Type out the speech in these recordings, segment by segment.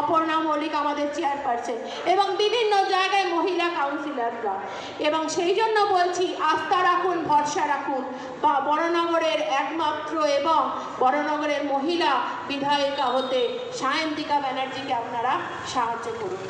অপর্ণা মল্লিক আমাদের চেয়ারপারসন এবং বিভিন্ন জায়গায় মহিলা কাউন্সিলররা এবং সেই জন্য বলছি, আস্থা রাখুন, ভরসা রাখুন। বা বড়নগরের একমাত্র এবং বড়নগরের মহিলা বিধায়িকা হতে সায়ন্তিকা ব্যানার্জিকে আপনারা সাহায্য করুন।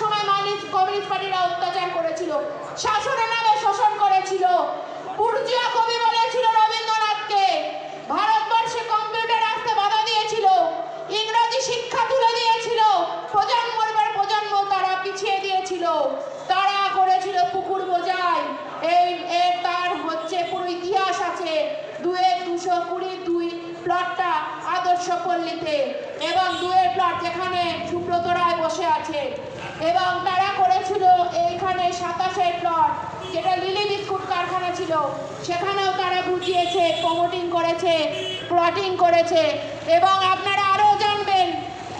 সময় মানিস কমিউনিস্ট পার্টিরা অত্যাচার করেছিল শাসনের নামে শোষণ করেছিল। বুর্জুয়া কবি বলেছিল রবীন্দ্রনাথকে ভারতবর্ষে কম্পিউটার আসতে বাধা দিয়েছিল ইংরেজি শিক্ষা তুলে দিয়েছিল প্রজন্মর পর প্রজন্ম তারা পিছিয়ে দিয়েছিল তারা করেছিল পুকুর বোঝাই এই এর তার হচ্ছে পুরো ইতিহাস আছে দুয়ের দুশো কুড়ি দুই প্লটটা আদর্শ পল্লীতে এবং দুয়ের প্লট যেখানে সুব্রত রায় বসে আছে। এবং তারা করেছিল এইখানে সাতাশের প্লট, যেটা লিলি বিস্কুট কারখানা ছিল। সেখানেও তারা বুঝিয়েছে প্রমোটিং করেছে প্লটিং করেছে। এবং আপনারা আরও জানবেন,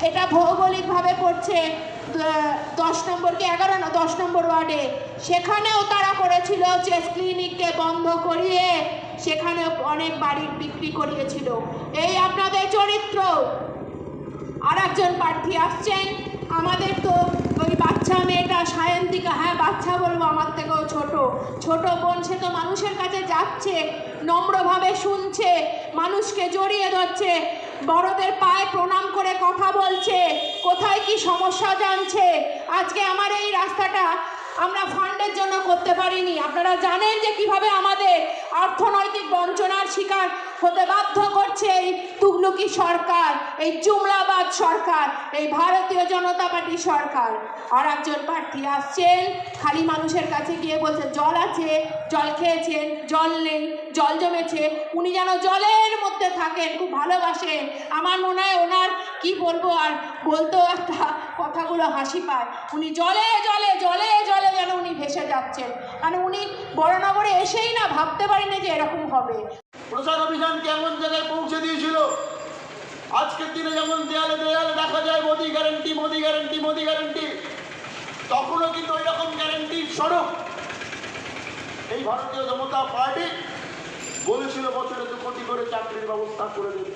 এটা ভৌগোলিকভাবে পড়ছে দশ নম্বরকে এগারো না, দশ নম্বর ওয়ার্ডে। সেখানেও তারা করেছিল চেস ক্লিনিককে বন্ধ করিয়ে সেখানে অনেক বাড়ি বিক্রি করিয়েছিল। এই আপনাদের চরিত্র। আর একজন প্রার্থী আসছেন। আমাদের তো ওই বাচ্চা মেয়েটা সায়ন্তিকা। হ্যাঁ বাচ্চা বলব আমার থেকেও ছোট। ছোট বোন, সে তো মানুষের কাছে যাচ্ছে, নম্রভাবে শুনছে, মানুষকে জড়িয়ে ধরছে, বড়দের পায়ে প্রণাম করে কথা বলছে। কোথায় কি সমস্যা জানছে? আজকে আমার এই রাস্তাটা আমরা ফান্ডের জন্য করতে পারিনি। আপনারা জানেন যে কীভাবে আমাদের অর্থনৈতিক বঞ্চনার শিকার হতে বাধ্য করছে এই তুগলুকি সরকার, এই জুমলাবাদ সরকার, এই ভারতীয় জনতা পার্টি সরকার। আর একজন প্রার্থী আসছেন, খালি মানুষের কাছে গিয়ে বলছে, জল আছে, জল খেয়েছেন, জল নেই, জল জমেছে। উনি যেন জলের মধ্যে থাকেন, খুব ভালোবাসেন। আমার মনে হয় ওনার, কি বলব আর বলতেও একটা কথাগুলো হাসি পায়। উনি জলে জলে জলে জলে যেন উনি ভেসে যাচ্ছেন। কারণ উনি বড়নগরে এসেই না ভাবতে পারিনি যে এরকম হবে। প্রচার অভিযান কেমন জায়গায় পৌঁছে দিয়েছিল? আজকের দিনে যেমন দেয়ালে দেয়ালে দেখা যায় Modi guarantee Modi guarantee Modi guarantee তখনও কিন্তু ওই রকম গ্যারেন্টির স্বরূপ। এই ভারতীয় জনতা পার্টি বলেছিল বছরে দু কোটি করে চাকরির ব্যবস্থা করে দেবে।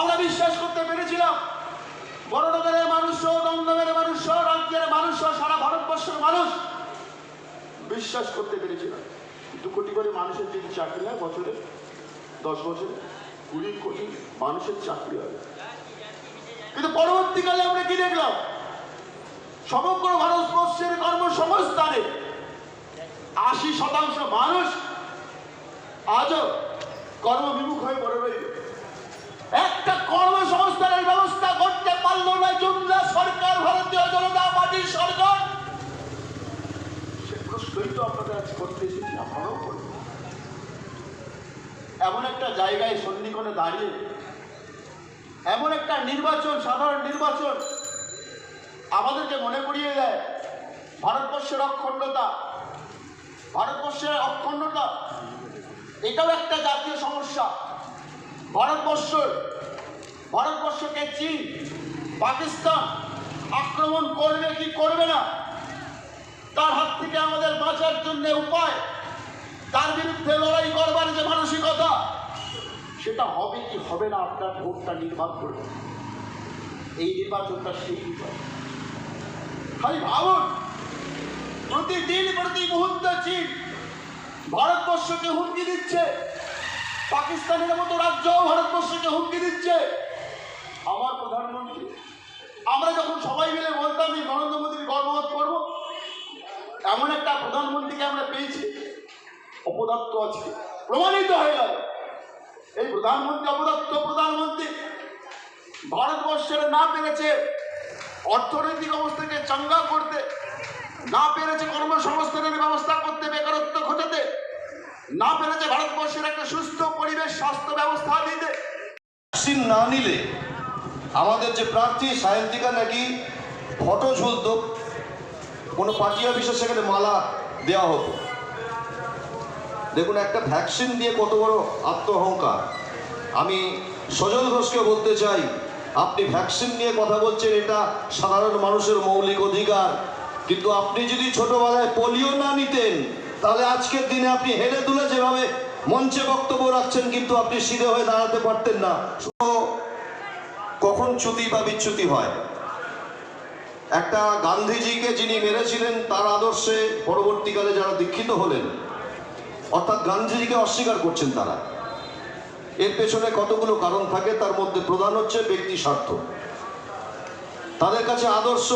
আমরা বিশ্বাস করতে পেরেছিলাম, বড়নগরের মানুষ সহ, দমদমের মানুষ রাজ্যের মানুষ সারা ভারতবর্ষের মানুষ বিশ্বাস করতে পেরেছিলাম। দু কোটি করে মানুষের যদি চাকরি হয় বছরে, দশ বছরে, কুড়ি কোটি মানুষের চাকরি হবে। কিন্তু পরবর্তীকালে আমরা কি দেখলাম? সমগ্র ভারতবর্ষের কর্মসংস্থানে আশি শতাংশ মানুষ আজও কর্মবিমুখ হয়ে পড়ে রইল। একটা কর্মসংস্থানের ব্যবস্থা করতে পারল না জুমলা সরকার, ভারতীয় জনতা পার্টির সরকার। সে তো আপনাদের আজ করতে এসেছি আমরাও করব এমন একটা জায়গায় সন্ধিকোণে দাঁড়িয়ে, এমন একটা নির্বাচন, সাধারণ নির্বাচন আমাদেরকে মনে করিয়ে দেয়, ভারতবর্ষের অখণ্ডতা। ভারতবর্ষের অখণ্ডতা, এটাও একটা জাতীয় সমস্যা। ভারতবর্ষ ভারতবর্ষকে চীন, পাকিস্তান আক্রমণ করবে কি করবে না? তার হাত থেকে আমাদের বাঁচার জন্য উপায়, তার বিরুদ্ধে লড়াই করবার যে মানসিকতা, সেটা হবে কি হবে না আপনার ভোটটা নির্বাচন করবে। এই নির্বাচনটা সেই খালি ভাবুন, প্রতিদিন, প্রতি মুহূর্তে চীন ভারতবর্ষকে হুমকি দিচ্ছে, পাকিস্তানের মতো রাজ্য ভারতবর্ষকে হুমকি দিচ্ছে। আমার প্রধানমন্ত্রী, আমরা যখন সবাই মিলে বলতাম নরেন্দ্র মোদীর গর্ববোধ করব এমন একটা প্রধানমন্ত্রীকে আমরা পেয়েছি, অপদার্থ আছে, প্রমাণিত হয়ে গেল। এই প্রধানমন্ত্রী, অপদার্থ প্রধানমন্ত্রী ভারতবর্ষের না পেরেছে অর্থনৈতিক অবস্থাকে চাঙ্গা করতে, না পেরেছে কর্মসংস্থানের ব্যবস্থা করতে, বেকারত্ব ঘটাতে, না পেরেছে ভারতবর্ষের একটা সুস্থ পরিবেশ, স্বাস্থ্য ব্যবস্থা দিতে। ভ্যাকসিন না নিলে আমাদের যে প্রার্থী সায়ন্তিকা নাকি ফটো ঝুলতো কোনো পার্টি অফিসে সেখানে মালা দেওয়া হতো। দেখুন, একটা ভ্যাকসিন দিয়ে কত বড় আত্মহংকার। আমি সজল ঘোষকে বলতে চাই, আপনি ভ্যাকসিন নিয়ে কথা বলছেন, এটা সাধারণ মানুষের মৌলিক অধিকার। কিন্তু আপনি যদি ছোটবেলায় পোলিও না নিতেন, তাহলে আজকের দিনে আপনি হেলে দুলে যেভাবে মঞ্চে বক্তব্য রাখছেন, কিন্তু আপনি সিধে হয়ে দাঁড়াতে পারতেন না। কখন চ্যুতি বা বিচ্যুতি হয়? একটা গান্ধীজিকে যিনি মেরেছিলেন, তার আদর্শে পরবর্তীকালে যারা দীক্ষিত হলেন, অর্থাৎ গান্ধীজিকে অস্বীকার করছেন তারা। এর পেছনে কতগুলো কারণ থাকে, তার মধ্যে প্রধান হচ্ছে ব্যক্তি স্বার্থ। তাদের কাছে আদর্শ,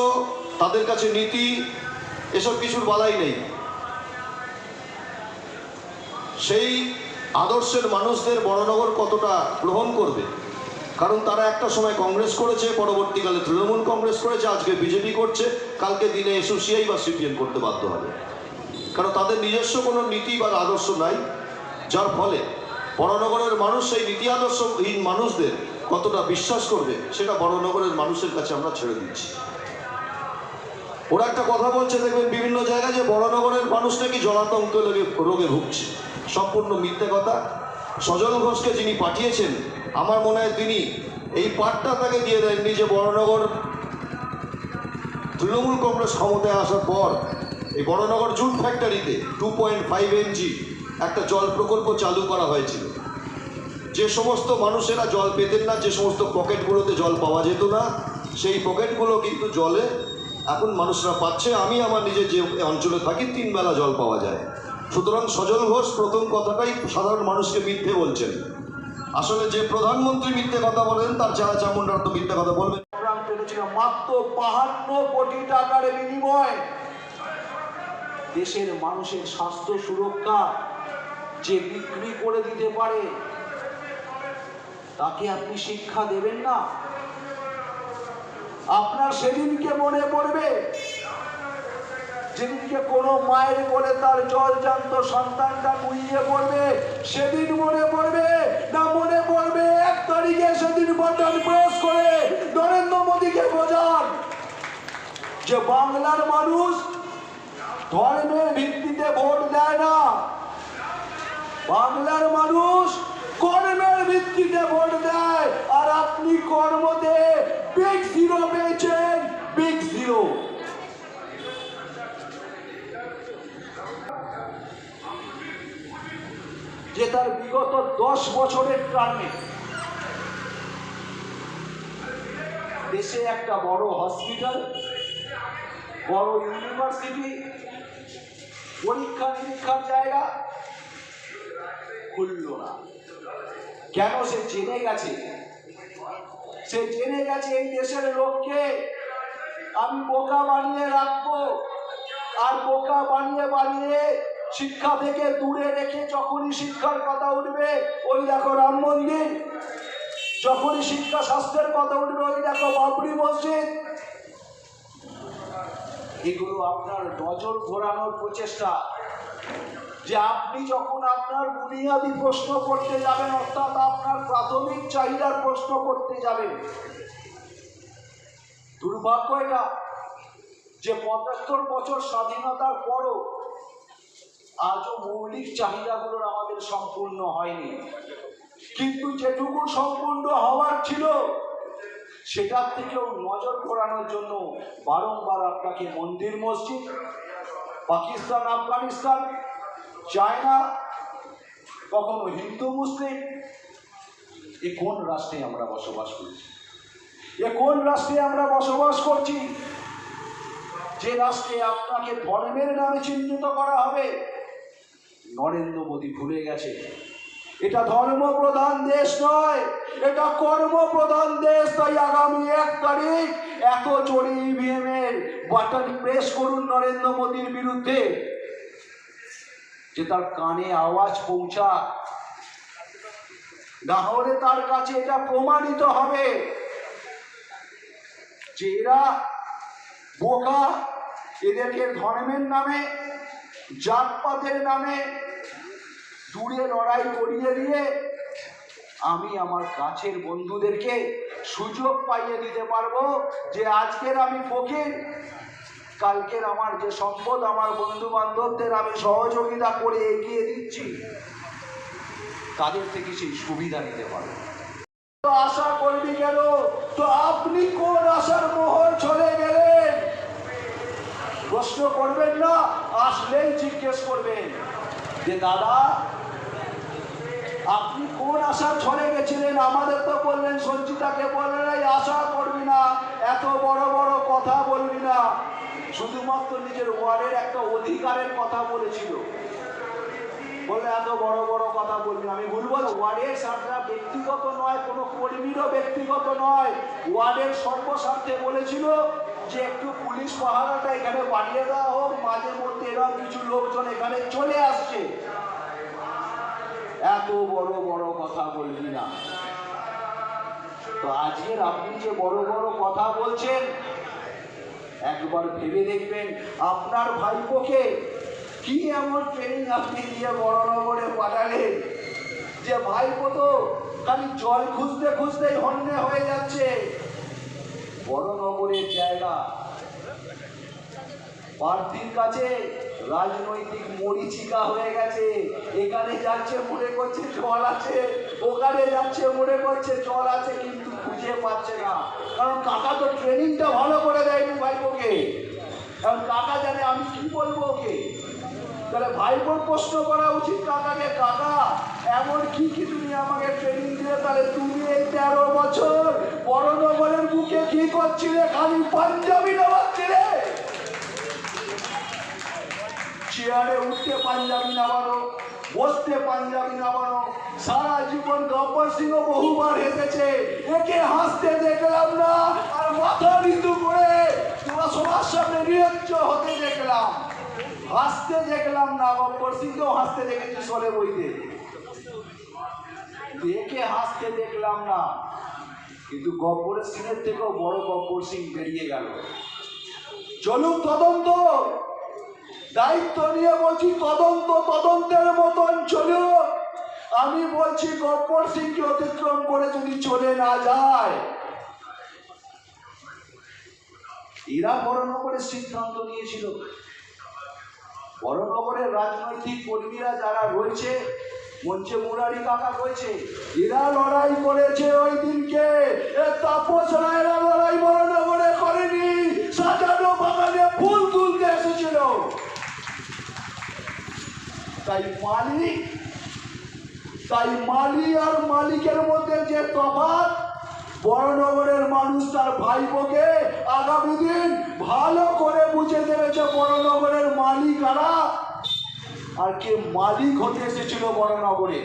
তাদের কাছে নীতি, এসব কিছুর বালাই নেই। সেই আদর্শের মানুষদের বড়নগর কতটা গ্রহণ করবে? কারণ তারা একটা সময় কংগ্রেস করেছে, পরবর্তীকালে তৃণমূল কংগ্রেস করেছে, আজকে বিজেপি করছে, কালকে দিনে এসোসিয়াই বা সিপিএম করতে বাধ্য হবে। কারণ তাদের নিজস্ব কোনো নীতি বা আদর্শ নাই, যার ফলে বড়নগরের মানুষ সেই নীতি আদর্শহীন মানুষদের কতটা বিশ্বাস করবে, সেটা বড়নগরের মানুষের কাছে আমরা ছেড়ে দিচ্ছি। ওরা একটা কথা বলছে, দেখবেন বিভিন্ন জায়গায় যে বড়নগরের মানুষ নাকি জলাতঙ্ক রোগে ভুগছে। সম্পূর্ণ মিথ্যে কথা। সজল ঘোষকে যিনি পাঠিয়েছেন আমার মনে হয় তিনি এই পাঠটা তাকে দিয়ে দেননি যে বড়নগর তৃণমূল কংগ্রেস ক্ষমতায় আসার পর, এই বড়নগর জুট ফ্যাক্টরিতে টু পয়েন্ট ফাইভ এমজি একটা জল প্রকল্প চালু করা হয়েছিল। যে সমস্ত মানুষেরা জল পেতেন না, যে সমস্ত পকেটগুলোতে জল পাওয়া যেত না, সেই পকেটগুলো কিন্তু জলে এখন মানুষরা পাচ্ছে। আমি আমার নিজে যে অঞ্চলে থাকি, তিন বেলা জল পাওয়া যায়। সুতরাং সজল ঘোষ প্রথম কথাটাই সাধারণ মানুষকে মিথ্যে বলছেন। আসলে যে প্রধানমন্ত্রী মিথ্যে কথা বলেন, তার চারা চামুন্ডার তো মিথ্যে কথা বলবেন মাত্র বাহান্ন কোটি টাকার বিনিময়। দেশের মানুষের স্বাস্থ্য সুরক্ষা যে বিক্রি করে দিতে পারে, তাকে আপনি শিক্ষা দেবেন না। আপনার সেদিনকে মনে পড়বে যেদিনকে কোনো মায়ের কোলে তার জল জান্ত সন্তানটা নুইয়ে পড়বে, সেদিন মনে পড়বে না মনে পড়বে? এক তারিখে সেদিন বাটন প্রেস করে নরেন্দ্র মোদীকে বোঝান। যে বাংলার মানুষ ধর্মের ভিত্তিতে ভোট দেয় না। বাংলার মানুষ কর্মের ভিত্তিতে ভোট দেয়। আর আপনি কর্মতে বিগ জিরো পেয়েছেন বিগ জিরো যে তার বিগত দশ বছরের টার্মে দেশে একটা বড় হসপিটাল, বড় ইউনিভার্সিটি পরীক্ষা নিরীক্ষার জায়গা খুলল না। কেন সে জেনে গেছে? সে জেনে গেছে এই দেশের লোককে আমি বোকা বানিয়ে রাখব। আর বোকা বানিয়ে বানিয়ে শিক্ষা থেকে দূরে রেখে যখনই শিক্ষার কথা উঠবে, ওই দেখো রাম মন্দির। যখনই শিক্ষা স্বাস্থ্যের কথা উঠবে, ওই দেখো বাবরি মসজিদ। এগুলো আপনার নজর ঘোরানোর প্রচেষ্টা। যে আপনি যখন আপনার বুনিয়াদি প্রশ্ন করতে যাবেন, অর্থাৎ আপনার প্রাথমিক চাহিদার প্রশ্ন করতে যাবেন, দুর্ভাগ্য এটা যে পঁচাত্তর বছর স্বাধীনতার পরও আজও মৌলিক চাহিদাগুলোর আমাদের সম্পূর্ণ হয়নি। কিন্তু যেটুকু সম্পূর্ণ হওয়ার ছিল, সেটার থেকেও নজর ঘোরানোর জন্য বারংবার আপনাকে মন্দির মসজিদ, পাকিস্তান, আফগানিস্তান, চায়না, কখনো হিন্দু, মুসলিম, এ কোন রাষ্ট্রে আমরা বসবাস করছি? এ কোন রাষ্ট্রে আমরা বসবাস করছি? যে রাষ্ট্রে আপনাকে ধর্মের নামে চিহ্নিত করা হবে নরেন্দ্র মোদী ভুলে গেছে। এটা ধর্মপ্রধান দেশ নয়, এটা কর্মপ্রধান দেশ, তাই আগামী এক তারিখ এত জোরে ইভিএম এর বাটন প্রেস করুন নরেন্দ্র মোদীর বিরুদ্ধে, যে তার কানে আওয়াজ পৌঁছা না হলে তার কাছে এটা প্রমাণিত হবে। যে এরা বোকা, এদেরকে ধর্মের নামে, জাতপাতের নামে দূরে লড়াই করিয়ে দিয়ে আমি আমার কাছের বন্ধুদেরকে সুযোগ পাইয়ে দিতে পারব যে আজকের আমি ফকির, কালকের আমার যে সম্পদ, আমার বন্ধু বান্ধবদের আমি সহযোগিতা করে এগিয়ে দিচ্ছি, তাদের থেকে সেই সুবিধা নিতে পারব। তো আশা করবি কেন? তো আপনি কোন আশার মোহর চলে গেলেন? প্রশ্ন করবেন না, আসলেই জিজ্ঞেস করবেন যে, দাদা কোন আশা ছড়ে গেছিলেন? আমাদের তো বললেন, সঞ্চিতাকে বললেন এই আশা করবি না, এত বড় বড় কথা বলবি না। শুধুমাত্র নিজের ওয়ার্ডের একটা অধিকারের কথা বলেছিল। বলে এত বড় বড় কথা বলবি আমি ভুলবো না ওয়ার্ডের স্বার্থটা ব্যক্তিগত নয়, কোনো কর্মীরও ব্যক্তিগত নয়। ওয়ার্ডের সর্বস্বার্থে বলেছিল যে, একটু পুলিশ পাহারাটা এখানে বাড়িয়ে দেওয়া হোক মাঝে মধ্যে এরকম কিছু লোকজন এখানে চলে আসছে। এত বড় বড় কথা বলবি না। তো আজকের আপনি যে বড় বড় কথা বলছেন, একবার ভেবে দেখবেন আপনার ভাইপোকে কি এমন ট্রেনিং আপনি দিয়ে বড়নগরে পাঠালেন যে ভাইপো তো খালি জল খুঁজতে খুঁজতেই হন্যে হয়ে যাচ্ছে। বড় বড়নগরের জায়গা প্রার্থীর কাছে রাজনৈতিক মরিচিকা হয়ে গেছে। এখানে যাচ্ছে, মনে করছে জল আছে। ওখানে যাচ্ছে, মনে করছে জল আছে, কিন্তু খুঁজে পাচ্ছে না। কারণ কাকা তো ট্রেনিংটা ভালো করে দেয়নি ভাইপোকে। কারণ কাকা জানে আমি কি বলব ওকে। তাহলে ভাইপোর প্রশ্ন করা উচিত কাকাকে, কাকা, এমন কি কি তুমি আমাকে ট্রেনিং দিলে? তাহলে তুমি এই তেরো বছর বড়নগরের বুকে কি করছিলে? খালি পাঞ্জাবি নামাচ্ছিলে চেয়ারে উঠতে পাঞ্জাবি নামানো বসতে পাঞ্জাবি নামানো সারা জীবন গব্বর সিংহ বহুবার হেসেছে, একে হাসতে দেখলাম না, আর মাথা নিচু করে তোরা সবার সামনে নিরজ্জ হতে দেখলাম। হাসতে দেখলাম না, গব্বর সিংকেও হাসতে দেখেছে সরে বইতে। দেখে হাসতে দেখলাম না, কিন্তু গব্বরের সিংহের থেকেও বড় গব্বর সিং বেরিয়ে গেল। চলুন তদন্ত দায়িত্ব নিয়ে বলছি, তদন্ত, তদন্তের মতন চলুক আমি বলছি গব্বর সিংকে অতিক্রম করে যদি চলে না যায়। এরা বড়নগরের সিদ্ধান্ত নিয়েছিল। বড়নগরের রাজনৈতিক কর্মীরা যারা রয়েছে, মঞ্চে মুরারি কাকা রয়েছে, এরা লড়াই করেছে ওই দিনকে। তাপস রায়রা লড়াই বড়নগরে করেনি সাজানো বাগানে ফুল তুলতে এসেছিল তাই মালিক, তাই মালি আর মালিকের মধ্যে যে তফাৎ, বড়নগরের মানুষ তার ভাই বোকে আগামী দিন ভালো করে বুঝে দেবেছে বড়নগরের মালিকারা আর কে মালিক হতে এসেছিল বড়নগরে।